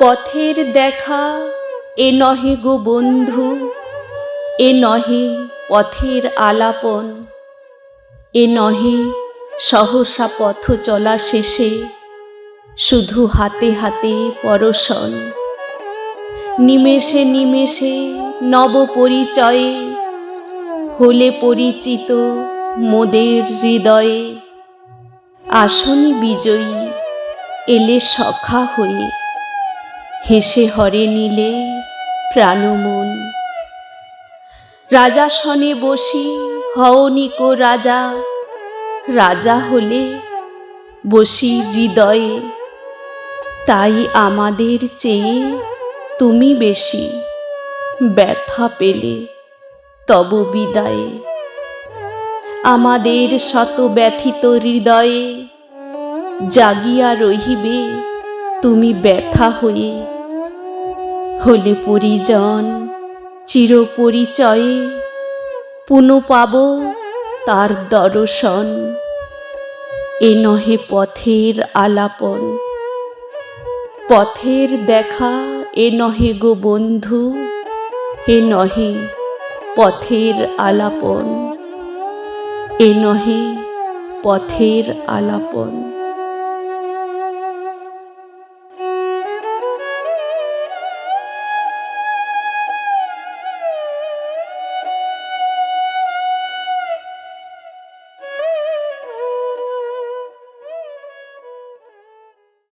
পথের দেখা, এ নহে গো বন্ধু, এ নহে পথের আলাপন, এ নহে সহসা পথ চলা শেষে, শুধু হাতে হাতে পরশন। নিমেষে নিমেষে নব পরিচয়ে, হলে পরিচিত মোদের হৃদয়ে। আসনি বিজয়ী, এলে সখা হয়ে হেসে হরে নিলে প্রাণমন। রাজা রাজাসনে বসি হওনিক রাজা। রাজা হলে বসি হৃদয়ে। তাই আমাদের চেয়ে তুমি বেশি ব্যথা পেলে তব বিদায়ে। আমাদের শত ব্যথিত হৃদয়ে জাগিয়া রহিবে তুমি ব্যথা হয়ে। হলে পরিজন চির পরিচয়ে পুনঃ পাব তার দর্শন। এ নহে পথের আলাপন। পথের দেখা এ নহে গো বন্ধু, এ নহে পথের আলাপন। এ নহে পথের আলাপন।